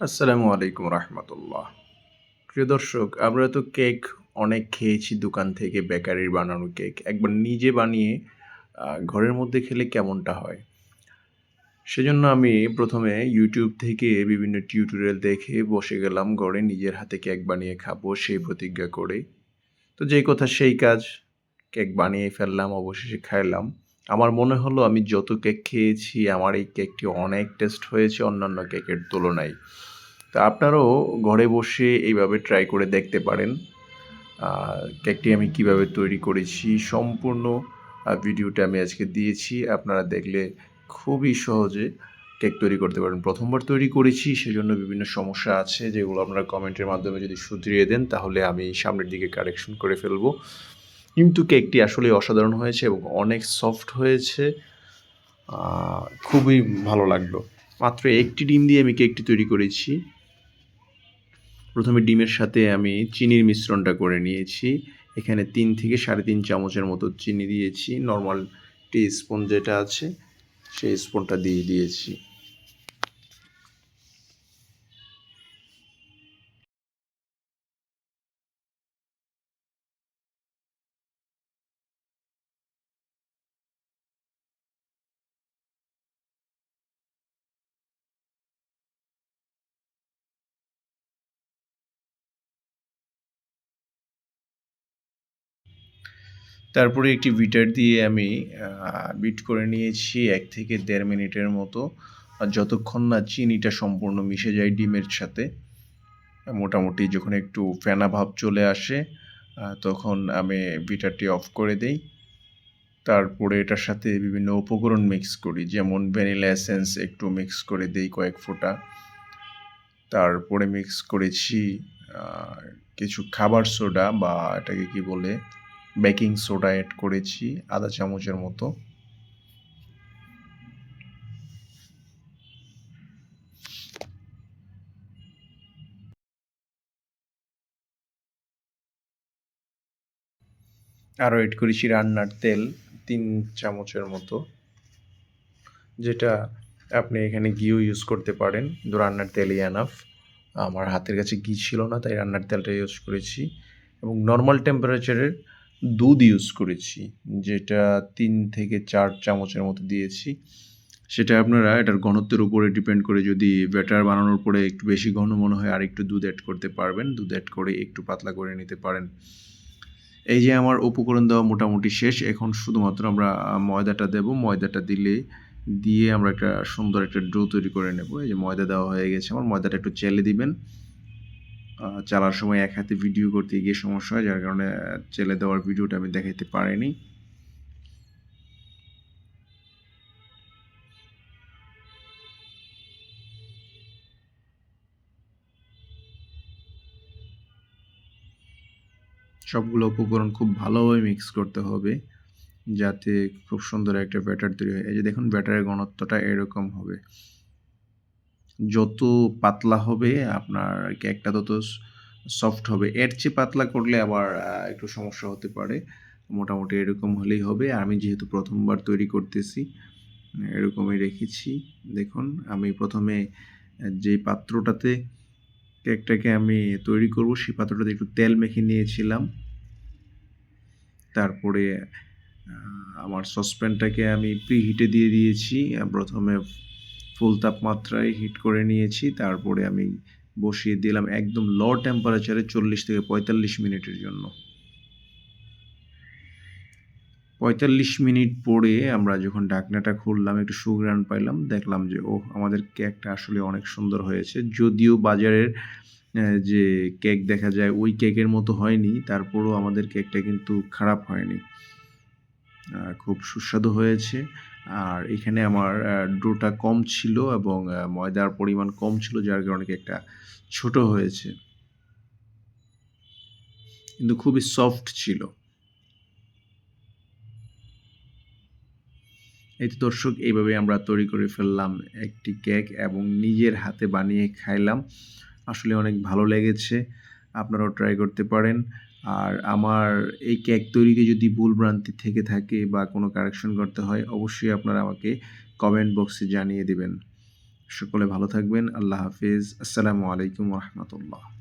আসসালামু আলাইকুম রহমতুল্লাহ। প্রিয় দর্শক, আমরা তো কেক অনেক খেয়েছি দোকান থেকে, বেকারির বানানো কেক। একবার নিজে বানিয়ে ঘরের মধ্যে খেলে কেমনটা হয়? সেজন্য আমি প্রথমে ইউটিউব থেকে বিভিন্ন টিউটোরিয়াল দেখে বসে গেলাম, ঘরে নিজের হাতে কেক বানিয়ে খাব সেই প্রতিজ্ঞা করে। তো যেই কথা সেই কাজ, কেক বানিয়ে ফেললাম, অবশেষে খাইলাম। আমার মনে হলো আমি যত কেক খেয়েছি, আমার এই কেকটি অনেক টেস্ট হয়েছে অন্যান্য কেকের তুলনায়। তা আপনারাও ঘরে বসে এইভাবে ট্রাই করে দেখতে পারেন কেকটি আমি কীভাবে তৈরি করেছি, সম্পূর্ণ ভিডিওটা আমি আজকে দিয়েছি। আপনারা দেখলে খুবই সহজে কেক তৈরি করতে পারেন। প্রথমবার তৈরি করেছি, সেজন্য বিভিন্ন সমস্যা আছে, যেগুলো আপনারা কমেন্টের মাধ্যমে যদি শুধরিয়ে দেন, তাহলে আমি সামনের দিকে কারেকশন করে ফেলব। কিন্তু কেকটি আসলে অসাধারণ হয়েছে এবং অনেক সফট হয়েছে। খুবই ভালো লাগল। মাত্র একটি ডিম দিয়ে আমি কেকটি তৈরি করেছি। প্রথমে ডিমের সাথে আমি চিনির মিশ্রণটা করে নিয়েছি। এখানে তিন থেকে সাড়ে তিন চামচের মতো চিনি দিয়েছি। নর্মাল টি স্পুন যেটা আছে, সেই স্পুনটা দিয়ে দিয়েছি। তারপরে একটি বিটার দিয়ে আমি বিট করে নিয়েছি এক থেকে দেড় মিনিটের মতো। আর যতক্ষণ না চিনিটা সম্পূর্ণ মিশে যায় ডিমের সাথে, মোটামুটি যখন একটু ফেনা ভাব চলে আসে তখন আমি বিটারটি অফ করে দেই। তারপরে এটার সাথে বিভিন্ন উপকরণ মিক্স করি, যেমন ভ্যানিলা এসেন্স একটু মিক্স করে দেই কয়েক ফোঁটা। তারপরে মিক্স করেছি কিছু খাবার সোডা বা এটাকে কি বলে বেকিং সোডা অ্যাড করেছি, আধা চামচের মতো। আরও এড করেছি রান্নার তেল, তিন চামচের মতো, যেটা আপনি এখানে ঘিও ইউজ করতে পারেন। রান্নার তেলই এনাফ আমার হাতের কাছে ঘি ছিল না, তাই রান্নার তেলটা ইউজ করেছি। এবং নর্মাল টেম্পারেচারের দুধ ইউজ করেছি, যেটা তিন থেকে চার চামচের মতো দিয়েছি। সেটা আপনারা এটার ঘনত্বের উপরে ডিপেন্ড করে যদি ব্যাটার বানানোর পরে একটু বেশি ঘন মনে হয়, আর একটু দুধ অ্যাড করতে পারবেন। দুধ অ্যাড করে একটু পাতলা করে নিতে পারেন। এই যে আমার উপকরণ দেওয়া মোটামুটি শেষ, এখন শুধুমাত্র আমরা ময়দাটা দেব। ময়দাটা দিলে, দিয়ে আমরা একটা সুন্দর একটা ডো তৈরি করে নেব। এই যে ময়দা দেওয়া হয়ে গেছে, আমার ময়দাটা একটু চেলে দিবেন। চালার সময় এক হাতে ভিডিও করতে গিয়ে সমস্যা হয়, যার কারণে চেলে দেওয়ার ভিডিওটা আমি দেখাইতে পারিনি। সবগুলো উপকরণ খুব ভালোভাবে মিক্স করতে হবে, যাতে খুব সুন্দর একটা ব্যাটার তৈরি হয়। এই যে দেখুন, ব্যাটারের ঘনত্বটা এরকম হবে। যত পাতলা হবে আপনার কেকটা তত সফট হবে। এর চেয়ে পাতলা করলে আবার একটু সমস্যা হতে পারে। মোটামুটি এরকম হলেই হবে। আমি যেহেতু প্রথমবার তৈরি করতেছি, এরকমই রেখেছি। দেখুন, আমি প্রথমে যে পাত্রটাতে কেকটাকে আমি তৈরি করব, সেই পাত্রটাতে একটু তেল মেখে নিয়েছিলাম। তারপরে আমার সসপ্যানটাকে আমি প্রি হিটে দিয়ে দিয়েছি। প্রথমে ফুল তাপমাত্রায় হিট করে নিয়েছি। তারপরে আমি বসিয়ে দিলাম একদম লো টেম্পারেচারে চল্লিশ থেকে পঁয়তাল্লিশ মিনিটের জন্য। পঁয়তাল্লিশ মিনিট পরে আমরা যখন ঢাকনাটা খুললাম, একটু সুগ্রান পাইলাম, দেখলাম যে ও আমাদের কেকটা আসলে অনেক সুন্দর হয়েছে। যদিও বাজারের যে কেক দেখা যায়, ওই কেকের মতো হয়নি। তারপরও আমাদের কেকটা কিন্তু খারাপ হয়নি। খুব সুস্বাদু হয়েছে। আর এখানে আমার ডোটা কম ছিল এবং ময়দার পরিমাণ কম ছিল, যার কারণে কেকটা ছোট হয়েছে। কিন্তু খুবই সফট ছিল। এই তো দর্শক, এইভাবে আমরা তৈরি করে ফেললাম একটি কেক এবং নিজের হাতে বানিয়ে খাইলাম। আসলে অনেক ভালো লেগেছে। আপনারাও ট্রাই করতে পারেন। আর আমার এই কেক তৈরিতে যদি ভুল ভ্রান্তি থেকে থাকে বা কোনো কারেকশন করতে হয়, অবশ্যই আপনারা আমাকে কমেন্ট বক্সে জানিয়ে দেবেন। সকলে ভালো থাকবেন, আল্লাহ হাফিজ, আসসালামু আলাইকুম রহমতুল্লাহ।